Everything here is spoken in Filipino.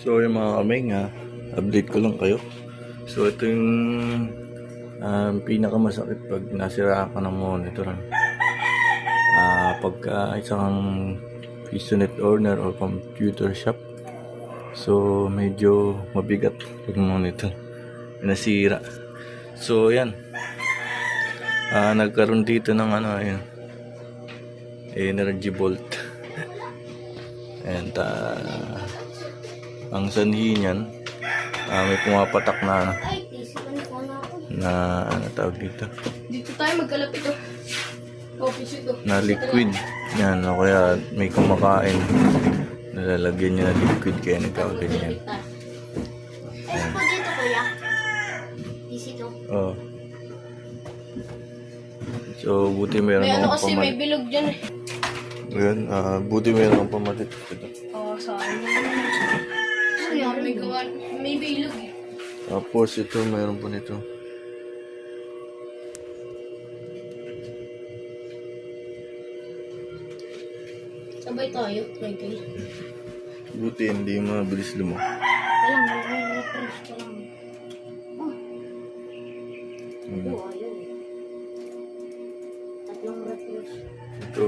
So yung mga kamay nga, update ko lang kayo. So ito yung um, pinakamasakit pag nasira ka ng monitor. Ah, pagka isang PCNet owner or computer shop. So medyo mabigat yung monitor. Nasira. So yan. Ah, nagkaroon dito ng ano, ayun. Energy bolt. And ah, ang sanhi niyan, ah, may pumapatak na Ay, na ano tawag dito, Dito tayo magkalapit oh. Office ito. na liquid. Yan, o kaya may kumakain. Nalalagyan niya na liquid kaya nagkakaganyan. Ay, po dito kuya. PC to. Oh. So, buti meron May ano kasi may bilog dyan eh. Ayan, ah, buti meron akong pamalit. Ito. Oo, saan? Ano may gawa? May bilog eh. Tapos ito, meron pa nito. Sabay tayo, Michael. Buti hindi mabilis lumo. May refresh ko lang. Oh, Hmm. ito ayaw. Tatlong refresh. Ito,